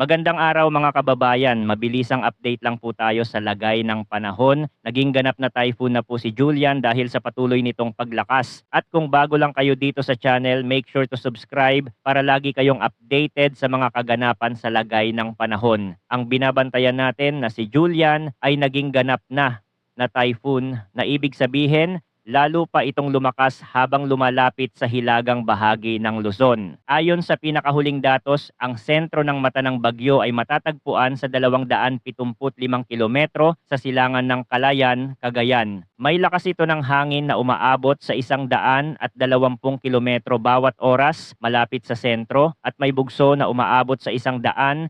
Magandang araw mga kababayan. Mabilisang update lang po tayo sa lagay ng panahon. Naging ganap na typhoon na po si Julian dahil sa patuloy nitong paglakas. At kung bago lang kayo dito sa channel, make sure to subscribe para lagi kayong updated sa mga kaganapan sa lagay ng panahon. Ang binabantayan natin na si Julian ay naging ganap na na typhoon na ibig sabihin lalo pa itong lumakas habang lumalapit sa hilagang bahagi ng Luzon. Ayon sa pinakahuling datos, ang sentro ng mata ng bagyo ay matatagpuan sa 275 kilometro sa silangan ng Kalayan, Cagayan. May lakas ito ng hangin na umaabot sa 120 kilometro bawat oras malapit sa sentro at may bugso na umaabot sa 135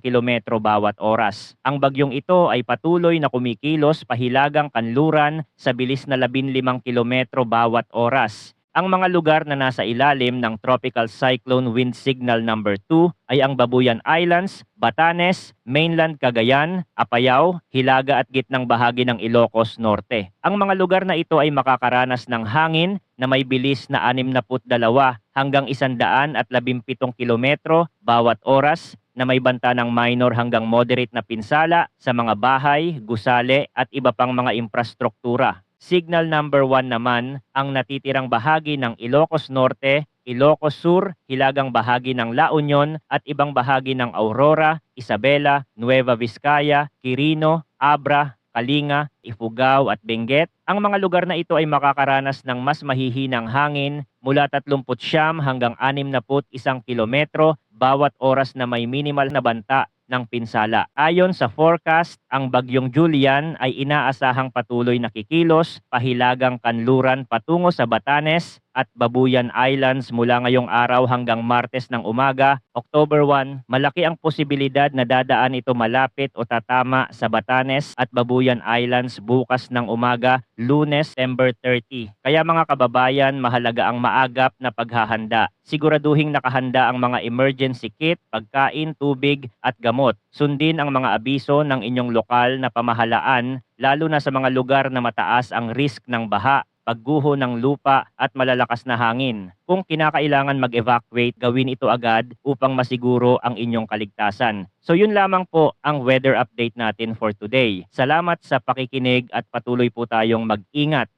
kilometro bawat oras. Ang bagyong ito ay patuloy na kumikilos pahilagang kanluran sa bilis na 15 kilometro bawat oras. Ang mga lugar na nasa ilalim ng Tropical Cyclone Wind Signal number 2 ay ang Babuyan Islands, Batanes, Mainland Cagayan, Apayao, Hilaga at gitnang bahagi ng Ilocos Norte. Ang mga lugar na ito ay makakaranas ng hangin na may bilis na 62 hanggang 117 kilometro bawat oras na may banta ng minor hanggang moderate na pinsala sa mga bahay, gusali at iba pang mga infrastruktura. Signal number 1 naman ang natitirang bahagi ng Ilocos Norte, Ilocos Sur, hilagang bahagi ng La Union at ibang bahagi ng Aurora, Isabela, Nueva Vizcaya, Quirino, Abra, Kalinga, Ifugao at Benguet. Ang mga lugar na ito ay makakaranas ng mas mahihinang hangin mula 39 hanggang 61 kilometro bawat oras na may minimal na banta ng pinsala. Ayon sa forecast, ang bagyong Julian ay inaasahang patuloy na kikilos pahilagang kanluran patungo sa Batanes at Babuyan Islands mula ngayong araw hanggang Martes ng umaga, October 1, malaki ang posibilidad na dadaan ito malapit o tatama sa Batanes at Babuyan Islands bukas ng umaga, Lunes, September 30. Kaya mga kababayan, mahalaga ang maagap na paghahanda. Siguraduhing nakahanda ang mga emergency kit, pagkain, tubig at gamot. Sundin ang mga abiso ng inyong lokal na pamahalaan lalo na sa mga lugar na mataas ang risk ng baha pagguho ng lupa at malalakas na hangin. Kung kinakailangan mag-evacuate, gawin ito agad upang masiguro ang inyong kaligtasan. So yun lamang po ang weather update natin for today. Salamat sa pakikinig at patuloy po tayong mag-ingat